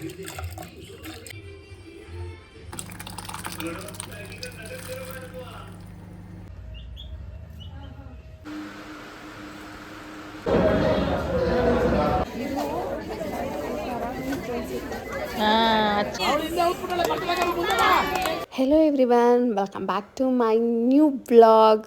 Gracias. Hello everyone welcome back to my new blog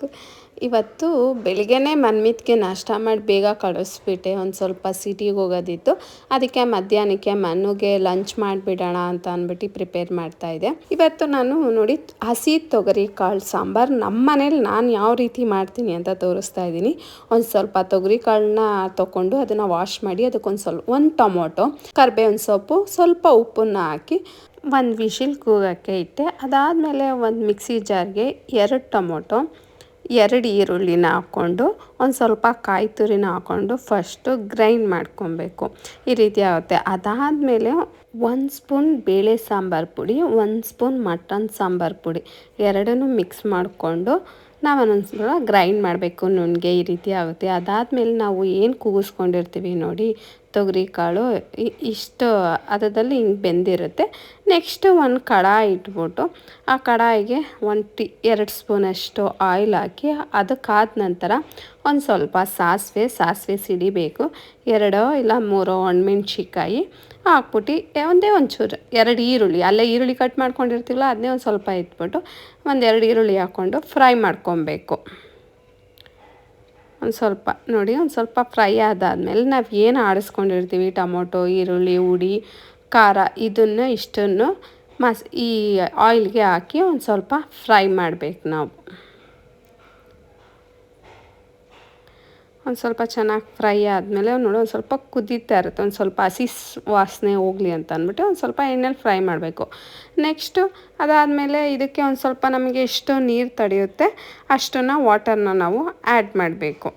ಇವತ್ತು ಬೆಳಿಗ್ಗೆನೇ ಮನ್ಮಿತ್ಗೆ ನಾಷ್ಟ ಮಾಡಿ ಬೇಗ ಕಳಿಸ್ಬಿಟ್ಟೆ, ಒಂದು ಸ್ವಲ್ಪ ಸಿಟಿಗೆ ಹೋಗೋದಿತ್ತು. ಅದಕ್ಕೆ ಮಧ್ಯಾಹ್ನಕ್ಕೆ ಮನ್ನುಗೆ ಲಂಚ್ ಮಾಡಿಬಿಡೋಣ ಅಂತ ಅಂದ್ಬಿಟ್ಟು ಪ್ರಿಪೇರ್ ಮಾಡ್ತಾಯಿದ್ದೆ ಇವತ್ತು ನಾನು ನೋಡಿ ಹಸಿ ತೊಗರಿ ಕಾಳು ಸಾಂಬಾರು ನಮ್ಮ ಮನೇಲಿ ನಾನು ಯಾವ ರೀತಿ ಮಾಡ್ತೀನಿ ಅಂತ ತೋರಿಸ್ತಾ ಇದ್ದೀನಿ. ಒಂದು ಸ್ವಲ್ಪ ತೊಗರಿ ಕಾಳನ್ನ ತೊಗೊಂಡು ಅದನ್ನು ವಾಶ್ ಮಾಡಿ, ಅದಕ್ಕೊಂದು ಸ್ವಲ್ಪ, ಒಂದು ಟೊಮೊಟೊ, ಕರ್ಬೇವಿನ ಸೊಪ್ಪು, ಸ್ವಲ್ಪ ಉಪ್ಪನ್ನು ಹಾಕಿ ಒಂದು ವಿಶಿಲ್ ಕೂಗೋಕ್ಕೆ ಇಟ್ಟೆ. ಅದಾದಮೇಲೆ ಒಂದು ಮಿಕ್ಸಿ ಜಾರ್ಗೆ ಎರಡು ಟೊಮೊಟೊ, ಎರಡು ಈರುಳ್ಳಿನ ಹಾಕ್ಕೊಂಡು, ಒಂದು ಸ್ವಲ್ಪ ಕಾಯಿ ತುರಿನ ಹಾಕ್ಕೊಂಡು ಫಸ್ಟು ಗ್ರೈಂಡ್ ಮಾಡ್ಕೊಬೇಕು. ಈ ರೀತಿ ಆಗುತ್ತೆ. ಅದಾದಮೇಲೆ ಒಂದು ಸ್ಪೂನ್ ಬೇಳೆ ಸಾಂಬಾರು ಪುಡಿ, ಒಂದು ಸ್ಪೂನ್ ಮಟನ್ ಸಾಂಬಾರು ಪುಡಿ ಎರಡನ್ನೂ ಮಿಕ್ಸ್ ಮಾಡಿಕೊಂಡು ನಾವು ಒಂದೊಂದ್ಸಲ ಗ್ರೈಂಡ್ ಮಾಡಬೇಕು. ನುಣ್ಣಗೆ ಈ ರೀತಿ ಆಗುತ್ತೆ. ಅದಾದಮೇಲೆ ನಾವು ಏನು ಕೂಗಿಸ್ಕೊಂಡಿರ್ತೀವಿ ನೋಡಿ ತೊಗರಿ ಕಾಳು ಇಷ್ಟು ಅದರಲ್ಲಿ ಹಿಂಗೆ ಬೆಂದಿರುತ್ತೆ. ನೆಕ್ಸ್ಟ್ ಒಂದು ಕಡಾಯಿ ಇಟ್ಬಿಟ್ಟು ಆ ಕಡಾಯಿಗೆ ಒಂದು ಟೀ, ಎರಡು ಸ್ಪೂನಷ್ಟು ಆಯಿಲ್ ಹಾಕಿ ಅದಕ್ಕಾದ ನಂತರ ಒಂದು ಸ್ವಲ್ಪ ಸಾಸಿವೆ ಸಾಸಿವೆ ಸಿಡಿಬೇಕು. ಎರಡೋ ಇಲ್ಲ ಮೂರೋ ಒಣಮೆಣ್ಸಿಕಾಯಿ ಹಾಕ್ಬಿಟ್ಟು ಒಂದೇ ಒಂಚೂರು ಎರಡು ಈರುಳ್ಳಿ, ಅಲ್ಲೇ ಈರುಳ್ಳಿ ಕಟ್ ಮಾಡ್ಕೊಂಡಿರ್ತೀವಲ್ಲ ಅದನ್ನೇ ಒಂದು ಸ್ವಲ್ಪ ಇಟ್ಬಿಟ್ಟು ಒಂದೆರಡು ಈರುಳ್ಳಿ ಹಾಕ್ಕೊಂಡು ಫ್ರೈ ಮಾಡ್ಕೊಬೇಕು. ಒಂದು ಸ್ವಲ್ಪ ನೋಡಿ, ಒಂದು ಸ್ವಲ್ಪ ಫ್ರೈ ಆದಾದಮೇಲೆ ನಾವು ಏನು ಆಡಿಸ್ಕೊಂಡಿರ್ತೀವಿ? ಟೊಮೊಟೊ, ಈರುಳ್ಳಿ ಹುಡಿ ಖಾರ ಇದನ್ನು ಇಷ್ಟನ್ನು ಮಸ್ ಈ ಆಯಿಲ್ಗೆ ಹಾಕಿ ಒಂದು ಸ್ವಲ್ಪ ಫ್ರೈ ಮಾಡಬೇಕು ನಾವು. ಒಂದು ಸ್ವಲ್ಪ ಚೆನ್ನಾಗಿ ಫ್ರೈ ಆದಮೇಲೆ ನೋಡಿ, ಒಂದು ಸ್ವಲ್ಪ ಕುದೀತಾ ಇರುತ್ತೆ, ಒಂದು ಸ್ವಲ್ಪ ಹಸಿ ವಾಸನೆ ಹೋಗಲಿ ಅಂತ ಅಂದ್ಬಿಟ್ಟು ಒಂದು ಸ್ವಲ್ಪ ಎಣ್ಣೆಲಿ ಫ್ರೈ ಮಾಡಬೇಕು. ನೆಕ್ಸ್ಟು ಅದಾದಮೇಲೆ ಇದಕ್ಕೆ ಒಂದು ಸ್ವಲ್ಪ ನಮಗೆ ಎಷ್ಟು ನೀರು ತಡೆಯುತ್ತೆ ಅಷ್ಟನ್ನು ವಾಟರ್ನ ನಾವು ಆ್ಯಡ್ ಮಾಡಬೇಕು.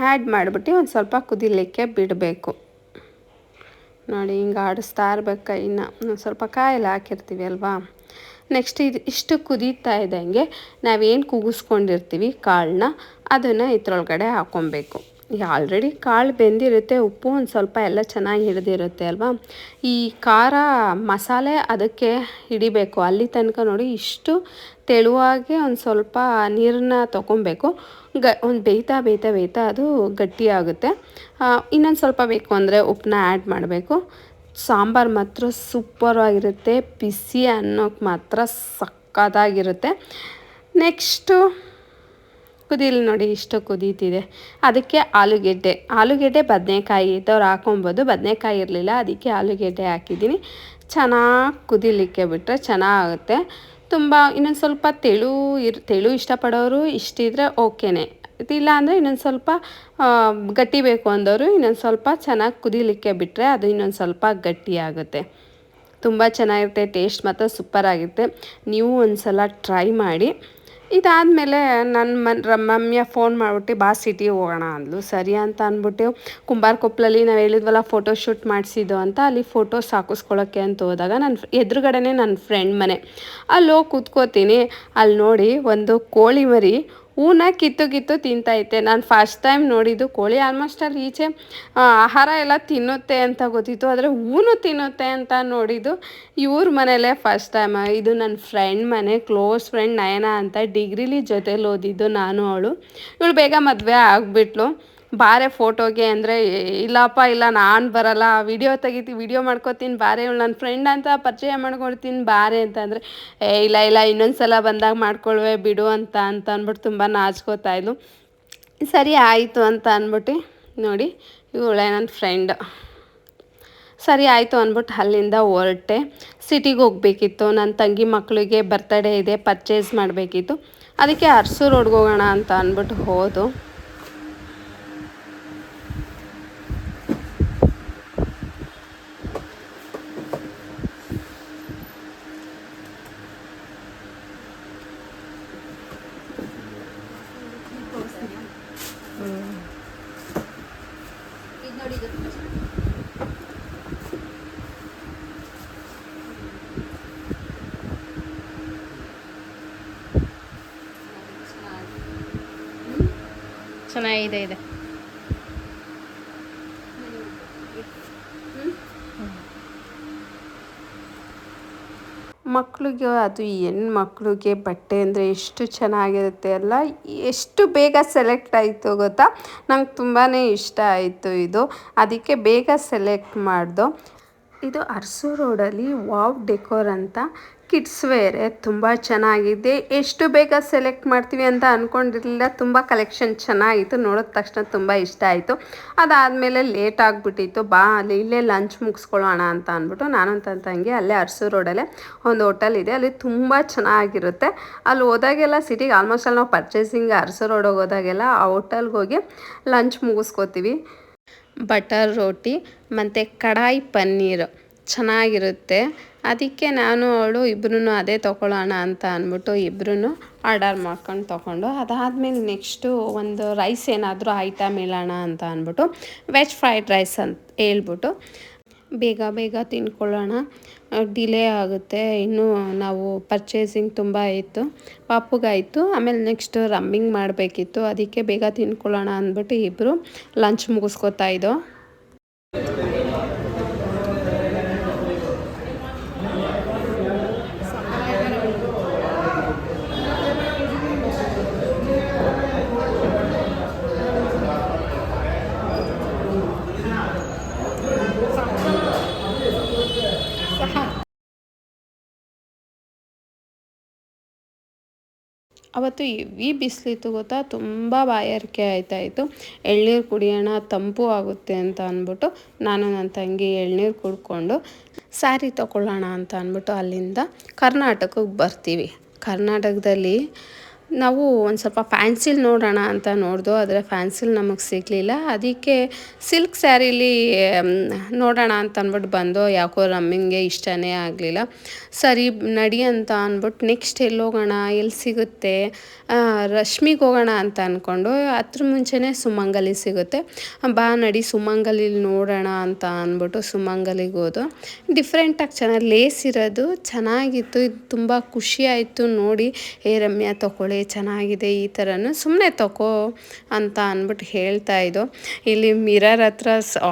ಆ್ಯಡ್ ಮಾಡಿಬಿಟ್ಟು ಒಂದು ಸ್ವಲ್ಪ ಕುದಿಲಿಕ್ಕೆ ಬಿಡಬೇಕು. ನೋಡಿ, ಹಿಂಗೆ ಆಡಿಸ್ತಾ ಇರ್ಬೇಕು ಇನ್ನು. ಒಂದು ಸ್ವಲ್ಪ ಕಾಯಲ್ಲಿ ಹಾಕಿರ್ತೀವಿ ಅಲ್ವಾ? ನೆಕ್ಸ್ಟ್ ಇದು ಇಷ್ಟು ಕುದೀತಾ ಇದ್ದಂಗೆ ನಾವೇನು ಕೂಗಿಸ್ಕೊಂಡಿರ್ತೀವಿ ಕಾಳನ್ನ ಅದನ್ನು ಇದ್ರೊಳಗಡೆ ಹಾಕ್ಕೊಬೇಕು ಈಗ ಆಲ್ರೆಡಿ ಕಾಳು ಬೆಂದಿರುತ್ತೆ, ಉಪ್ಪು ಒಂದು ಸ್ವಲ್ಪ ಎಲ್ಲ ಚೆನ್ನಾಗಿ ಹಿಡಿದಿರುತ್ತೆ ಅಲ್ವಾ? ಈ ಖಾರ ಮಸಾಲೆ ಅದಕ್ಕೆ ಹಿಡಿಬೇಕು. ಅಲ್ಲಿ ತನಕ ನೋಡಿ ಇಷ್ಟು ತೆಳುವಾಗಿ ಒಂದು ಸ್ವಲ್ಪ ನೀರನ್ನ ತೊಗೊಬೇಕು. ಗ, ಒಂದು ಬೇಯ್ತಾ ಬೇಯ್ತಾ ಬೇಯ್ತಾ ಅದು ಗಟ್ಟಿಯಾಗುತ್ತೆ. ಇನ್ನೊಂದು ಸ್ವಲ್ಪ ಬೇಕು ಅಂದರೆ ಉಪ್ಪನ್ನ ಆ್ಯಡ್ ಮಾಡಬೇಕು. ಸಾಂಬಾರು ಮಾತ್ರ ಸೂಪರಾಗಿರುತ್ತೆ. ಬಿಸಿ ಅನ್ನೋಕ್ಕೆ ಮಾತ್ರ ಸಕ್ಕತ್ತಾಗಿರುತ್ತೆ. ನೆಕ್ಸ್ಟು ಕುದೀಲಿ ನೋಡಿ ಇಷ್ಟು ಕುದೀತಿದೆ. ಅದಕ್ಕೆ ಆಲೂಗೆಡ್ಡೆ. ಆಲೂಗೆಡ್ಡೆ ಬದನೆಕಾಯಿ ಇದ್ದವ್ರು ಹಾಕೊಂಬೋದು. ಬದನೆಕಾಯಿ ಇರಲಿಲ್ಲ, ಅದಕ್ಕೆ ಆಲೂಗೆಡ್ಡೆ ಹಾಕಿದ್ದೀನಿ. ಚೆನ್ನಾಗಿ ಕುದಿಲಿಕ್ಕೆ ಬಿಟ್ಟರೆ ಚೆನ್ನಾಗುತ್ತೆ. ತುಂಬ ಇನ್ನೊಂದು ಸ್ವಲ್ಪ ತೆಳು ಇರ್, ತೆಳು ಇಷ್ಟಪಡೋರು ಇಷ್ಟಿದ್ರೆ ಓಕೆನೇ. ಇಲ್ಲ ಅಂದರೆ ಇನ್ನೊಂದು ಸ್ವಲ್ಪ ಗಟ್ಟಿ ಬೇಕು ಅಂದವರು ಇನ್ನೊಂದು ಸ್ವಲ್ಪ ಚೆನ್ನಾಗಿ ಕುದಿಲಿಕ್ಕೆ ಬಿಟ್ಟರೆ ಅದು ಇನ್ನೊಂದು ಸ್ವಲ್ಪ ಗಟ್ಟಿಯಾಗುತ್ತೆ ತುಂಬ ಚೆನ್ನಾಗಿರುತ್ತೆ, ಟೇಸ್ಟ್ ಮಾತ್ರ ಸೂಪರ್ ಆಗಿರುತ್ತೆ. ನೀವು ಒಂದು ಸಲ ಟ್ರೈ ಮಾಡಿ. ಇದಾದಮೇಲೆ ನನ್ನ ಮನ್ ಮಮ್ಮಿಯ ಫೋನ್ ಮಾಡಿಬಿಟ್ಟು, ಬಾ ಸಿಟಿಗೆ ಹೋಗೋಣ ಅಂದ್ಲು. ಸರಿ ಅಂತ ಅಂದ್ಬಿಟ್ಟು ಕುಂಬಾರ ಕೊಪ್ಪಲಲ್ಲಿ ನಾವು ಹೇಳಿದ್ವಲ್ಲ ಫೋಟೋ ಶೂಟ್ ಮಾಡಿಸಿದ್ದು ಅಂತ, ಅಲ್ಲಿ ಫೋಟೋಸ್ ಹಾಕಿಸ್ಕೊಳ್ಳೋಕ್ಕೆ ಅಂತ ಹೋದಾಗ ನನ್ನ ಎದುರುಗಡೆನೇ ನನ್ನ ಫ್ರೆಂಡ್ ಮನೆ. ಅಲ್ಲಿ ಹೋಗಿ ಕೂತ್ಕೋತೀನಿ. ಅಲ್ಲಿ ನೋಡಿ ಒಂದು ಕೋಳಿ ಮರಿ ಹೂನ ಕಿತ್ತು ಕಿತ್ತು ತಿಂತೈತೆ ನಾನು ಫಸ್ಟ್ ಟೈಮ್ ನೋಡಿದ್ದು ಕೋಳಿ ಆಲ್ಮೋಸ್ಟ್ ಅಲ್ಲಿ ಈಚೆ ಆಹಾರ ಎಲ್ಲ ತಿನ್ನುತ್ತೆ ಅಂತ ಗೊತ್ತಿತ್ತು. ಆದರೆ ಹೂನು ತಿನ್ನುತ್ತೆ ಅಂತ ನೋಡಿದ್ದು ಇವ್ರ ಮನೇಲೇ ಫಸ್ಟ್ ಟೈಮ್ ಇದು ನನ್ನ ಫ್ರೆಂಡ್ ಮನೆ ಕ್ಲೋಸ್ ಫ್ರೆಂಡ್ ನಯನ ಅಂತ ಡಿಗ್ರಿಲಿ ಜೊತೇಲಿ ಓದಿದ್ದು ನಾನು ಅವಳು. ಇವಳು ಬೇಗ ಮದುವೆ ಆಗಿಬಿಟ್ಲು. ಬಾರೆ ಫೋಟೋಗೆ ಅಂದರೆ ಇಲ್ಲಪ್ಪ, ಇಲ್ಲ, ನಾನು ಬರಲ್ಲ, ವಿಡಿಯೋ ತೆಗಿತೀನಿ ವಿಡಿಯೋ ಮಾಡ್ಕೋತೀನಿ, ಬಾರೆ ಇವಳು ನನ್ನ ಫ್ರೆಂಡ್ ಅಂತ ಪರಿಚಯ ಮಾಡ್ಕೊಡ್ತೀನಿ ಬಾರೆ ಅಂತ ಅಂದರೆ, ಏ, ಇಲ್ಲ ಇಲ್ಲ ಇನ್ನೊಂದು ಸಲ ಬಂದಾಗ ಮಾಡ್ಕೊಳ್ವೆ, ಬಿಡು ಅಂತ ಅಂತ ಅಂದ್ಬಿಟ್ಟು ತುಂಬ ನಾಚ್ಕೋತಾ ಇದ್ಲು. ಸರಿ, ಆಯಿತು ಅಂತ ಅಂದ್ಬಿಟ್ಟು, ನೋಡಿ, ಇವಳೆ ನನ್ನ ಫ್ರೆಂಡ್ ಸರಿ, ಆಯಿತು ಅಂದ್ಬಿಟ್ಟು ಅಲ್ಲಿಂದ ಹೊರಟೆ. ಸಿಟಿಗೆ ಹೋಗಬೇಕಿತ್ತು ನನ್ನ ತಂಗಿ ಮಕ್ಕಳಿಗೆ ಬರ್ತಡೇ ಇದೆ ಪರ್ಚೇಸ್ ಮಾಡಬೇಕಿತ್ತು. ಅದಕ್ಕೆ ಅರಸು ರೋಡ್ಗೆ ಹೋಗೋಣ ಅಂತ ಅಂದ್ಬಿಟ್ಟು ಹೋದು. ಚೆನ್ನಾಗಿದೆ, ಇದೆ. ಮಕ್ಕಳಿಗೆ ಅದು ಹೆಣ್ಮಕ್ಳಿಗೆ ಬಟ್ಟೆ ಅಂದರೆ ಎಷ್ಟು ಚೆನ್ನಾಗಿರುತ್ತೆ ಅಲ್ಲ? ಎಷ್ಟು ಬೇಗ ಸೆಲೆಕ್ಟ್ ಆಯಿತು ಗೊತ್ತಾ? ನಂಗೆ ತುಂಬಾ ಇಷ್ಟ ಆಯಿತು ಇದು. ಅದಕ್ಕೆ ಬೇಗ ಸೆಲೆಕ್ಟ್ ಮಾಡಿದೋ. ಇದು ಅರಸು ರೋಡಲ್ಲಿ ವಾವ್ ಡೆಕೋರ್ ಅಂತ ಕಿಡ್ಸ್ ವೇರೆ ತುಂಬ ಚೆನ್ನಾಗಿದೆ. ಎಷ್ಟು ಬೇಗ ಸೆಲೆಕ್ಟ್ ಮಾಡ್ತೀವಿ ಅಂತ ಅಂದ್ಕೊಂಡಿರಲಿಲ್ಲ ತುಂಬ ಕಲೆಕ್ಷನ್ ಚೆನ್ನಾಗಿತ್ತು. ನೋಡಿದ ತಕ್ಷಣ ತುಂಬ ಇಷ್ಟ ಆಯಿತು. ಅದಾದಮೇಲೆ ಲೇಟ್ ಆಗಿಬಿಟ್ಟಿತ್ತು. ಬಾ, ಅಲ್ಲಿ ಇಲ್ಲೇ ಲಂಚ್ ಮುಗಿಸ್ಕೊಳ್ಳೋಣ ಅಂತ ಅಂದ್ಬಿಟ್ಟು ನಾನು ಅಂತ ತಂಗಿ ಅಲ್ಲೇ ಅರಸು ರೋಡಲ್ಲೇ ಒಂದು ಹೋಟೆಲ್ ಇದೆ. ಅಲ್ಲಿ ತುಂಬ ಚೆನ್ನಾಗಿರುತ್ತೆ. ಅಲ್ಲಿ ಹೋದಾಗೆಲ್ಲ ಸಿಟಿಗೆ ಆಲ್ಮೋಸ್ಟ್ ಅಲ್ಲಿ ನಾವು ಪರ್ಚೇಸಿಂಗ್ ಅರಸು ರೋಡಿಗೆ ಹೋದಾಗೆಲ್ಲ ಆ ಹೋಟೆಲ್ಗೆ ಹೋಗಿ ಲಂಚ್ ಮುಗಿಸ್ಕೋತೀವಿ. ಬಟರ್ ರೋಟಿ, ಮತ್ತು ಕಡಾಯಿ ಪನ್ನೀರ್ ಚೆನ್ನಾಗಿರುತ್ತೆ. ಅದಕ್ಕೆ ನಾನು ಅವಳು ಇಬ್ಬರೂ ಅದೇ ತೊಗೊಳ್ಳೋಣ ಅಂತ ಅಂದ್ಬಿಟ್ಟು ಇಬ್ಬರೂ ಆರ್ಡರ್ ಮಾಡ್ಕೊಂಡು ತೊಗೊಂಡು, ಅದಾದಮೇಲೆ ನೆಕ್ಸ್ಟು ಒಂದು ರೈಸ್ ಏನಾದರೂ ಐಟಮ್ ಹೇಳೋಣ ಅಂತ ಅಂದ್ಬಿಟ್ಟು, ವೆಜ್ ಫ್ರೈಡ್ ರೈಸ್ ಅಂತ ಹೇಳ್ಬಿಟ್ಟು, ಬೇಗ ಬೇಗ ತಿನ್ಕೊಳ್ಳೋಣ ಡಿಲೇ ಆಗುತ್ತೆ. ಇನ್ನೂ ನಾವು ಪರ್ಚೇಸಿಂಗ್ ತುಂಬ ಇತ್ತು. ಪಾಪುಗಾಯಿತು. ಆಮೇಲೆ ನೆಕ್ಸ್ಟ್ ರಮ್ಮಿಂಗ್ ಮಾಡಬೇಕಿತ್ತು. ಅದಕ್ಕೆ ಬೇಗ ತಿನ್ಕೊಳ್ಳೋಣ ಅಂದ್ಬಿಟ್ಟು ಇಬ್ಬರು ಲಂಚ್ ಮುಗಿಸ್ಕೊತಾ ಇದ್ದೋ. ಅವತ್ತು ಹೆವಿ ಬಿಸಿಲಿತ್ತು ಗೊತ್ತಾ? ತುಂಬ ಬಾಯಾರಿಕೆ ಆಯ್ತಾಯಿತ್ತು ಎಳ್ನೀರು ಕುಡಿಯೋಣ, ತಂಪು ಆಗುತ್ತೆ ಅಂತ ಅಂದ್ಬಿಟ್ಟು ನಾನು ನನ್ನ ತಂಗಿ ಎಳ್ನೀರು ಕುಡ್ಕೊಂಡು, ಸ್ಯಾರಿ ತಗೊಳ್ಳೋಣ ಅಂತ ಅಂದ್ಬಿಟ್ಟು ಅಲ್ಲಿಂದ ಕರ್ನಾಟಕಕ್ಕೆ ಬರ್ತೀವಿ. ಕರ್ನಾಟಕದಲ್ಲಿ ನಾವು ಒಂದು ಸ್ವಲ್ಪ ಫ್ಯಾನ್ಸಿಲ್ ನೋಡೋಣ ಅಂತ ನೋಡ್ದು, ಆದರೆ ಫ್ಯಾನ್ಸಿಲ್ ನಮಗೆ ಸಿಗಲಿಲ್ಲ. ಅದಕ್ಕೆ ಸಿಲ್ಕ್ ಸ್ಯಾರೀಲಿ ನೋಡೋಣ ಅಂತ ಅಂದ್ಬಿಟ್ಟು ಬಂದು, ಯಾಕೋ ರಮ್ಮಿಂಗೆ ಇಷ್ಟನೇ ಆಗಲಿಲ್ಲ. ಸರಿ, ನಡಿ ಅಂತ ಅಂದ್ಬಿಟ್ಟು ನೆಕ್ಸ್ಟ್ ಎಲ್ಲಿ ಹೋಗೋಣ ಎಲ್ಲಿ ಸಿಗುತ್ತೆ ರಶ್ಮಿಗೆ ಹೋಗೋಣ ಅಂತ ಅಂದ್ಕೊಂಡು ಅದ್ರ ಮುಂಚೆನೇ ಸುಮಂಗಲಿ ಸಿಗುತ್ತೆ. ಬಾ, ನಡಿ ಸುಮಂಗಲಿಲಿ ನೋಡೋಣ ಅಂತ ಅಂದ್ಬಿಟ್ಟು ಸುಮಂಗಲಿಗೆ ಹೋದು. ಡಿಫ್ರೆಂಟಾಗಿ ಚೆನ್ನಾಗಿ ಲೇಸ್ ಇರೋದು, ಚೆನ್ನಾಗಿತ್ತು, ಇದು ತುಂಬ ಖುಷಿಯಾಯಿತು ನೋಡಿ. ಏ, ರಮ್ಯಾ, ತಗೊಳ್ಳಿ ಚೆನ್ನಾಗಿದೆ, ಈ ಥರನೂ ಸುಮ್ಮನೆ ತಗೋ ಅಂತ ಅಂದ್ಬಿಟ್ಟು ಹೇಳ್ತಾ ಇದ್ದು. ಇಲ್ಲಿ ಮಿರರ್ ಹತ್ರ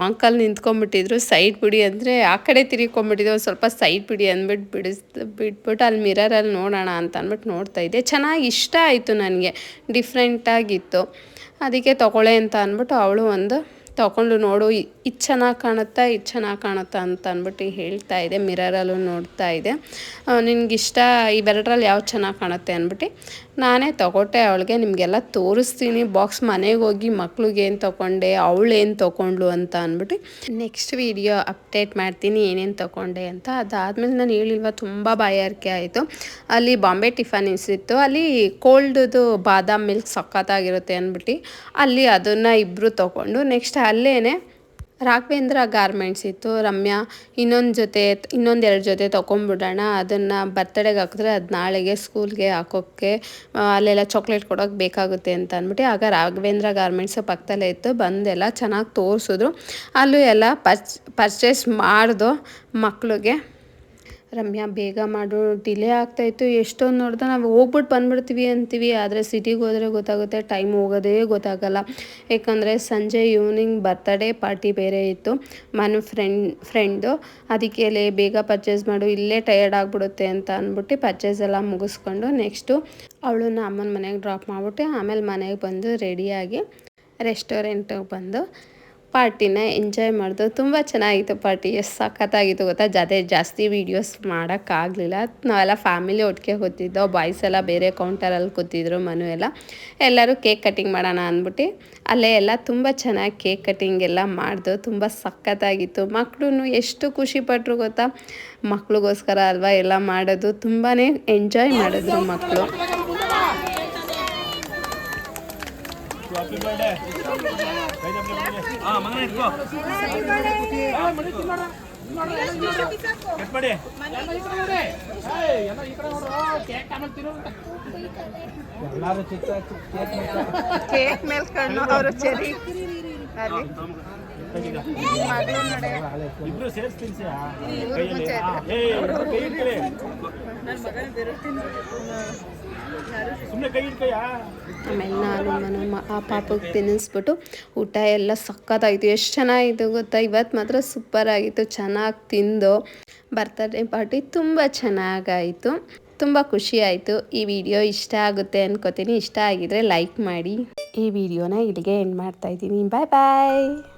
ಆಂಕಲ್ ನಿಂತ್ಕೊಂಡ್ಬಿಟ್ಟಿದ್ರು, ಸೈಡ್ ಬಿಡಿ ಅಂದರೆ ಆ ಕಡೆ ತಿರ್ಕೊಂಬಿಟ್ಟಿದ್ದೆ ಒಂದು ಸ್ವಲ್ಪ ಸೈಡ್ ಬಿಡಿ ಅಂದ್ಬಿಟ್ಟು ಬಿಡಿಸ್ ಬಿಟ್ಬಿಟ್ಟು ಅಲ್ಲಿ ಮಿರರಲ್ಲಿ ನೋಡೋಣ ಅಂತ ಅಂದ್ಬಿಟ್ಟು ನೋಡ್ತಾ ಇದ್ದೆ. ಚೆನ್ನಾಗಿ ಇಷ್ಟ ಆಯಿತು ನನಗೆ ಡಿಫ್ರೆಂಟಾಗಿತ್ತು ಅದಕ್ಕೆ ತಗೊಳ್ಳೆ ಅಂತ ಅಂದ್ಬಿಟ್ಟು ಅವಳು ಒಂದು, ತಗೊಂಡು ನೋಡು ಇದು ಚೆನ್ನಾಗಿ ಕಾಣುತ್ತಾ, ಇದು ಚೆನ್ನಾಗಿ ಕಾಣುತ್ತಾ ಅಂತ ಅಂದ್ಬಿಟ್ಟು ಹೇಳ್ತಾ ಇದೆ ಮಿರರಲ್ಲೂ ನೋಡ್ತಾ ಇದೆ ನಿನಗಿಷ್ಟ ಇವೆರಡರಲ್ಲಿ ಯಾವ್ದು ಚೆನ್ನಾಗಿ ಕಾಣುತ್ತೆ ಅಂದ್ಬಿಟ್ಟು ನಾನೇ ತಗೊಟ್ಟೆ, ಅವಳಿಗೆ ನಿಮಗೆಲ್ಲ ತೋರಿಸ್ತೀನಿ ಬಾಕ್ಸ್ ಮನೆಗೆ ಹೋಗಿ ಮಕ್ಳಿಗೇನು ತೊಗೊಂಡೆ ಅವಳೇನು ತೊಗೊಂಡ್ಲು ಅಂತ ಅಂದ್ಬಿಟ್ಟು ನೆಕ್ಸ್ಟ್ ವೀಡಿಯೋ ಅಪ್ಡೇಟ್ ಮಾಡ್ತೀನಿ, ಏನೇನು ತೊಗೊಂಡೆ ಅಂತ. ಅದಾದಮೇಲೆ ನಾನು ಹೇಳಿಲ್ವ, ತುಂಬ ಬಾಯಾರಿಕೆ ಆಯಿತು. ಅಲ್ಲಿ ಬಾಂಬೆ ಟಿಫನ್ಸ್ ಇತ್ತು ಅಲ್ಲಿ ಕೋಲ್ಡ್ದು ಬಾದಾಮ್ ಮಿಲ್ಕ್ ಸಖತ್ತಾಗಿರುತ್ತೆ ಅಂದ್ಬಿಟ್ಟು, ಅಲ್ಲಿ ಅದನ್ನು ಇಬ್ಬರು ತೊಗೊಂಡು ನೆಕ್ಸ್ಟ್ ಅಲ್ಲೇ ರಾಘವೇಂದ್ರ ಗಾರ್ಮೆಂಟ್ಸ್ ಇತ್ತು, ರಮ್ಯಾ ಇನ್ನೊಂದು ಜೊತೆ, ಇನ್ನೊಂದು ಎರಡು ಜೊತೆ ತೊಗೊಂಬಿಡೋಣ ಅದನ್ನು ಬರ್ತಡೆಗೆ ಹಾಕಿದ್ರೆ ಅದು ನಾಳೆಗೆ ಸ್ಕೂಲ್ಗೆ ಹಾಕೋಕ್ಕೆ ಅಲ್ಲೆಲ್ಲ ಚಾಕ್ಲೇಟ್ ಕೊಡೋಕ್ಕೆ ಬೇಕಾಗುತ್ತೆ ಅಂತ ಅಂದ್ಬಿಟ್ಟು ಆಗ ರಾಘವೇಂದ್ರ ಗಾರ್ಮೆಂಟ್ಸ್ ಪಕ್ಕದಲ್ಲೇ ಇತ್ತು, ಬಂದೆಲ್ಲ ಚೆನ್ನಾಗಿ ತೋರಿಸಿದ್ರು. ಅಲ್ಲೂ ಎಲ್ಲ ಪರ್ಚ್ ಪರ್ಚೇಸ್ ಮಾಡಿದೋ ಮಕ್ಳಿಗೆ ರಮ್ಯಾ, ಬೇಗ ಮಾಡು ಡಿಲೇ ಆಗ್ತಾಯಿತ್ತು. ಎಷ್ಟೊಂದು ನೋಡ್ದೆ ನಾವು ಹೋಗ್ಬಿಟ್ಟು ಬಂದ್ಬಿಡ್ತೀವಿ ಅಂತೀವಿ, ಆದರೆ ಸಿಟಿಗೆ ಹೋದರೆ ಗೊತ್ತಾಗುತ್ತೆ ಟೈಮ್ ಹೋಗೋದೇ ಗೊತ್ತಾಗಲ್ಲ. ಯಾಕಂದರೆ ಸಂಜೆ ಈವ್ನಿಂಗ್ ಬರ್ತಡೇ ಪಾರ್ಟಿ ಬೇರೆ ಇತ್ತು. ಮನ ಫ್ರೆಂಡ್ ಫ್ರೆಂಡು ಅದಕ್ಕೆ ಬೇಗ ಪರ್ಚೇಸ್ ಮಾಡು, ಇಲ್ಲೇ ಟಯರ್ಡ್ ಆಗಿಬಿಡುತ್ತೆ ಅಂತ ಅಂದ್ಬಿಟ್ಟು ಪರ್ಚೇಸ್ ಎಲ್ಲ ಮುಗಿಸ್ಕೊಂಡು ನೆಕ್ಸ್ಟು ಅವಳನ್ನ ಅಮ್ಮನ ಮನೆಗೆ ಡ್ರಾಪ್ ಮಾಡಿಬಿಟ್ಟು ಆಮೇಲೆ ಮನೆಗೆ ಬಂದು ರೆಡಿಯಾಗಿ ರೆಸ್ಟೋರೆಂಟಿಗೆ ಬಂದು ಪಾರ್ಟಿನ ಎಂಜಾಯ್ ಮಾಡಿದ್ರು. ತುಂಬ ಚೆನ್ನಾಗಿತ್ತು ಪಾರ್ಟಿ. ಎಷ್ಟು ಸಖತ್ತಾಗಿತ್ತು ಗೊತ್ತಾ? ಜಾತೆ ಜಾಸ್ತಿ ವೀಡಿಯೋಸ್ ಮಾಡೋಕ್ಕಾಗಲಿಲ್ಲ. ನಾವೆಲ್ಲ ಫ್ಯಾಮಿಲಿ ಒಟ್ಟಿಗೆ ಕೂತಿದ್ದೋ ಬಾಯ್ಸ್ ಎಲ್ಲ ಬೇರೆ ಕೌಂಟರಲ್ಲಿ ಕೂತಿದ್ರು, ಮನು ಎಲ್ಲ. ಎಲ್ಲರೂ ಕೇಕ್ ಕಟ್ಟಿಂಗ್ ಮಾಡೋಣ ಅಂದ್ಬಿಟ್ಟು ಅಲ್ಲೇ ಎಲ್ಲ ತುಂಬ ಚೆನ್ನಾಗಿ ಕೇಕ್ ಕಟ್ಟಿಂಗ್ ಎಲ್ಲ ಮಾಡಿದ್ರು ತುಂಬ ಸಖತ್ತಾಗಿತ್ತು. ಮಕ್ಕಳು ಎಷ್ಟು ಖುಷಿ ಪಟ್ಟರು ಗೊತ್ತಾ? ಮಕ್ಕಳಿಗೋಸ್ಕರ ಅಲ್ವಾ ಎಲ್ಲ ಮಾಡೋದು. ತುಂಬಾ ಎಂಜಾಯ್ ಮಾಡಿದ್ರು ಮಕ್ಕಳು ಹ್ಯಾಪಿ ಬರ್ಡೇ ಹಾ ಮಗನ ಇಟ್ಕೋ Cut ಮಾಡಿ ಕೇಕ್ ಮೇಲೆ ಕಣ್ಣು ಅವರು ಚೆರಿ. ಇಬ್ರು ಸೇರ್ಸ್ ತಿನ್ಸಿ. ಆಮೇಲೆ ನಾನು ಮನ ಆ ಪಾಪಗೆ ತಿನ್ನಿಸ್ಬಿಟ್ಟು ಊಟ ಎಲ್ಲ ಸಕ್ಕತ್ತಾಯಿತು ಎಷ್ಟು ಚೆನ್ನಾಗಿತ್ತು ಗೊತ್ತಾ? ಇವತ್ತು ಮಾತ್ರ ಸೂಪರ್ ಆಗಿತ್ತು. ಚೆನ್ನಾಗಿ ತಿಂದು ಬರ್ತಡೇ ಪಾರ್ಟಿ ತುಂಬ ಚೆನ್ನಾಗಾಯಿತು. ತುಂಬ ಖುಷಿ ಆಯಿತು ಈ ವಿಡಿಯೋ ಇಷ್ಟ ಆಗುತ್ತೆ ಅನ್ಕೋತೀನಿ. ಇಷ್ಟ ಆಗಿದ್ರೆ ಲೈಕ್ ಮಾಡಿ. ಈ ವಿಡಿಯೋನ ಇಲ್ಲಿಗೆ ಎಂಡ್ ಮಾಡ್ತಾ ಇದ್ದೀನಿ. ಬಾಯ್ ಬಾಯ್